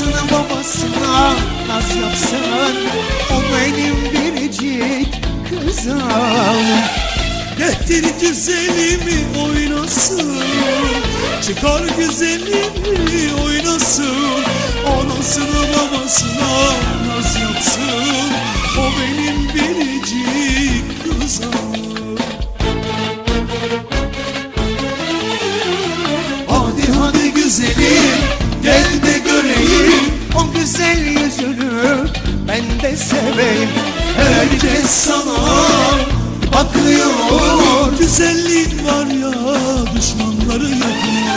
Anasına babasına naz yapsın O benim biricik kızım. Getir güzelimi oynasın Çıkar güzelimi oynasın Anasına babasına sana bakıyor Güzelliğin var ya düşmanları yakıyor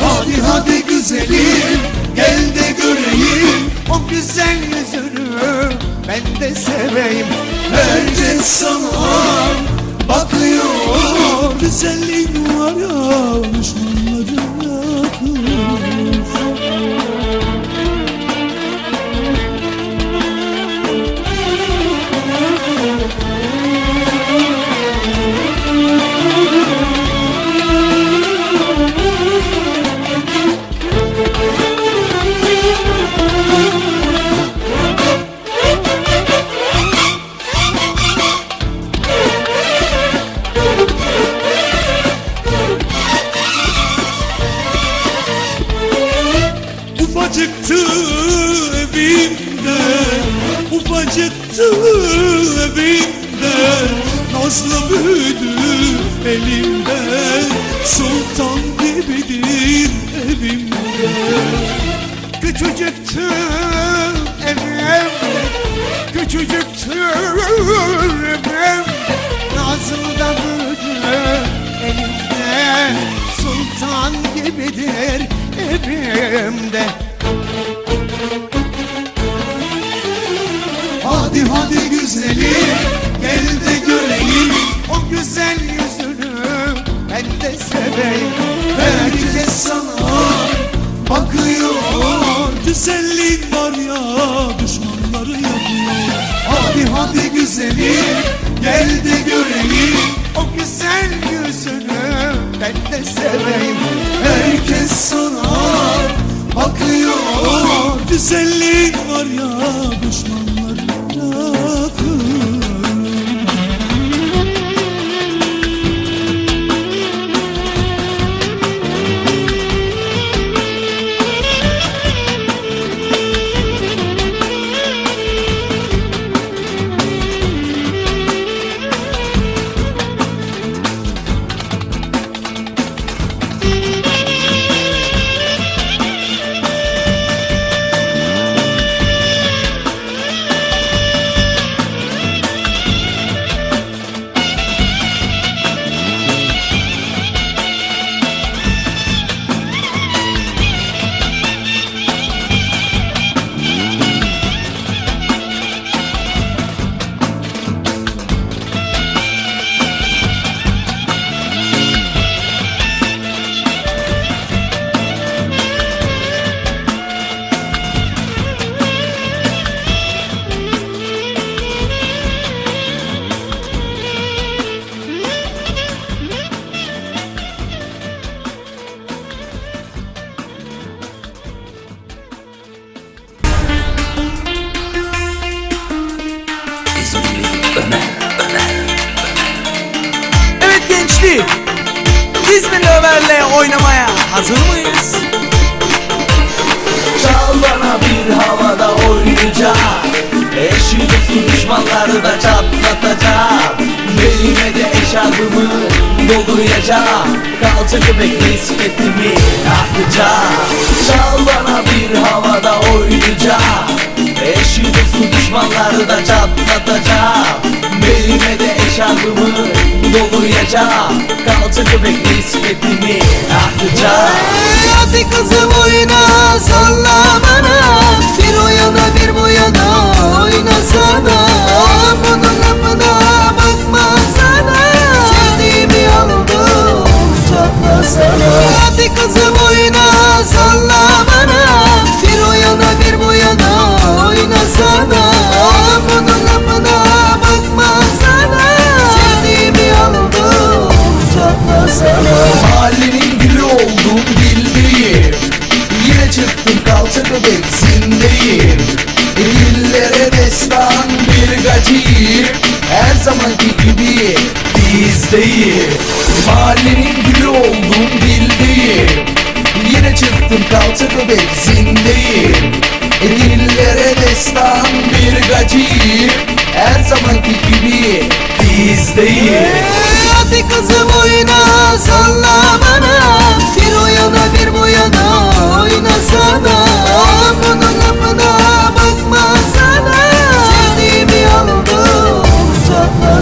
Hadi hadi güzelim gel de göreyim. O güzel yüzünü ben de seveyim. Herkes sana bakıyor. Güzelliğin var ya düşmanları yakıyor Ufacıktı evimde Nazlı büyüdü elimde Sultan gibidir evimde Küçücüktü evim Küçücüktü evim Nazlı da büyüdü elimde Sultan gibidir evimde güzel yüzünü ben de seveyim. Herkes sana bakıyor. Güzelliğin var ya düşmanları yakıyor Hadi hadi güzelim gel de göreyim O güzel yüzünü ben de seveyim. Herkes sana bakıyor. Güzelliğin var ya düşmanları yakıyor Eşi dostu düşmanları da çatlatacak Belime de eşarbımı dolayacak Kalça göbek nispetimi artacak Çal bana bir havada oynayacak Eşi dostu düşmanları da çatlatacak Belime de eşarbımı dolayacak Kalça göbek nispetimi artacak Hadi kızım oyna salla Bir o yana bir bu yana gacıyım Her zamanki gibi bizdeyim Mahallenin gülü oldum bildeyim Yine çıktım kalça göbek zindeyim Dillere destan bir gacıyım Her zamanki gibi bizdeyim Hadi kızım oyna salla bana. Bir o yana bir bu yana oynasana. Bunun lafına bakma sana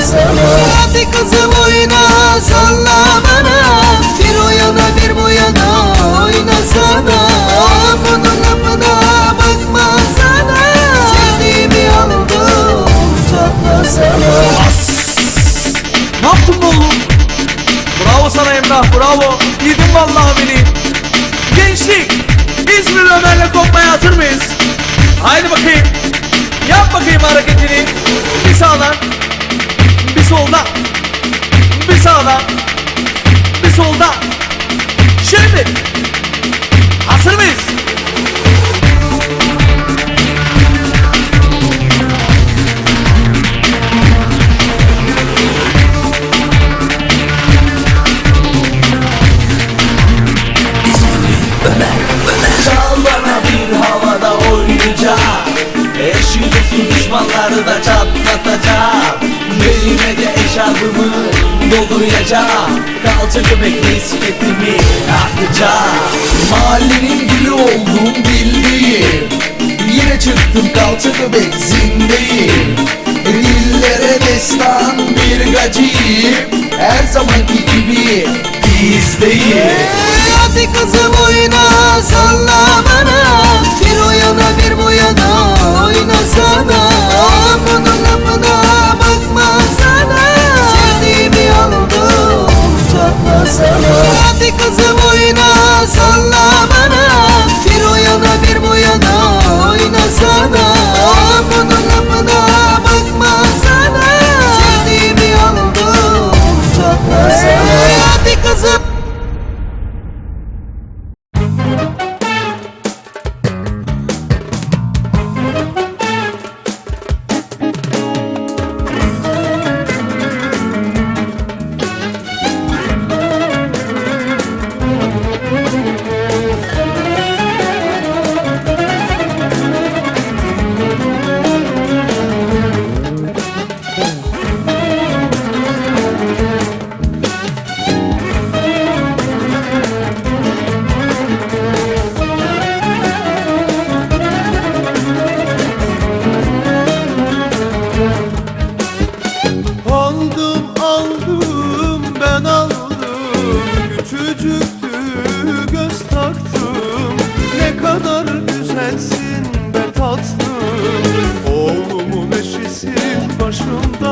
çatlasana Hadi kızım oyna salla bana Bir o yana bir bu yana oynasana Bunun lafına bakma sana Sevdiğimi aldım çatlasana Ne yaptın oğlum? Bravo sana Emrah bravo. Yedin vallahi beni. Gençlik. İzmir Ömer'le kopmaya hazır mıyız? Haydi bakayım. Yap bakayım hareketini. Bir sağdan. Bir soldan. Bir sağdan. Bir soldan. Dolduracak Kalça göbek nispetimi artacak Mahallenin gülü oldum bildiğim Yine çıktım kalça göbek zindeyim. Dillere destan bir gacıyım Her zamanki gibi bizdeyim Hadi kızım oyna salla bana. Bir o yana bir bu yana oynasana Bunun lafına bakma sana. Sevdiğimi aldım çatlasana Hadi kızım oyna salla güzelsin be tatlım Oğlumun eşisin başımda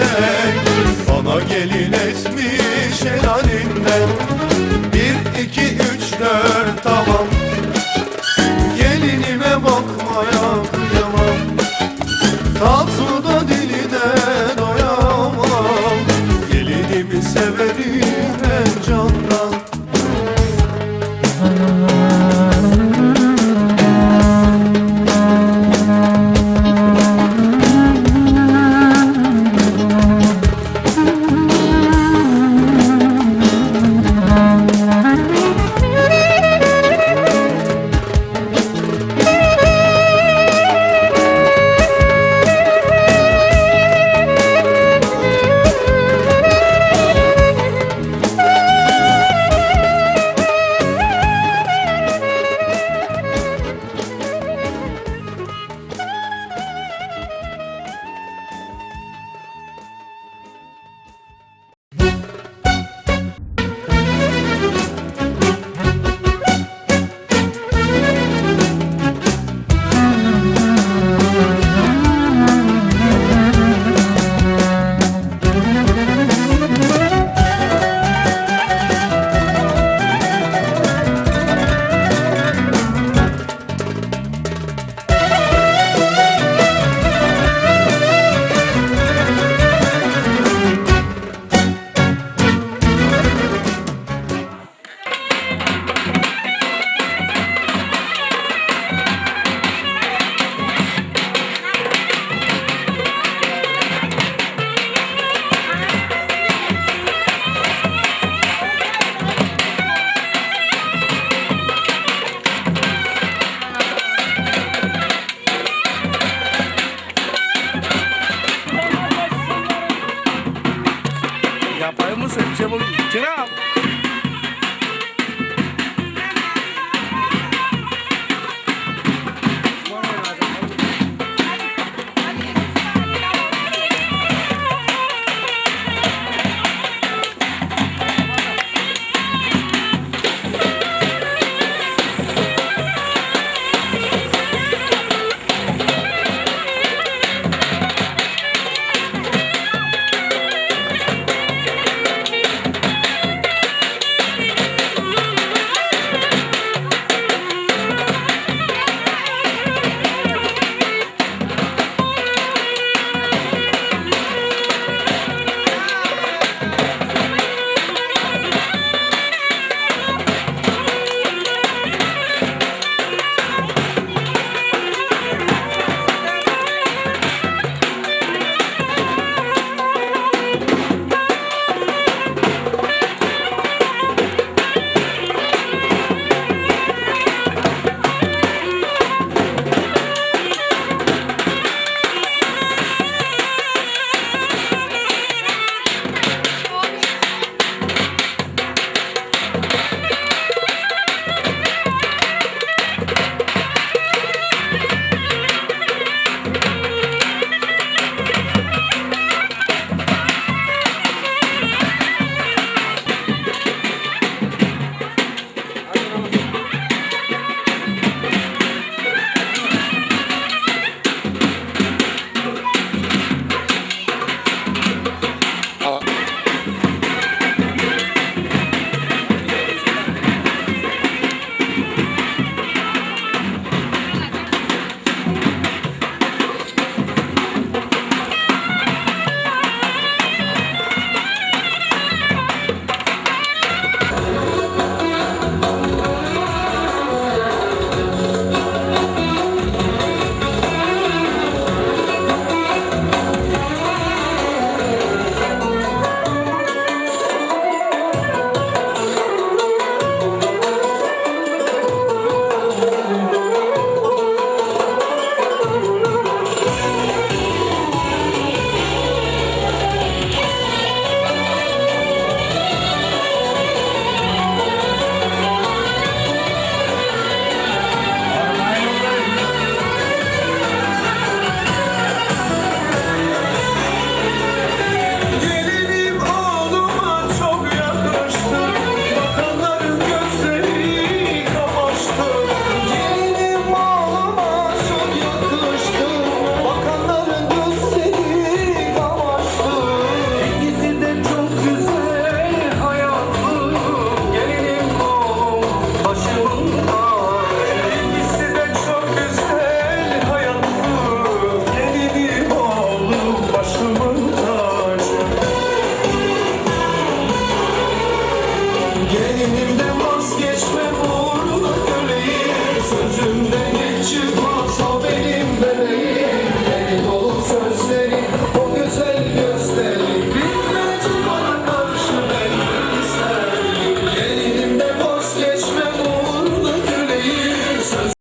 sevmek Bana gelin etmiş helalinden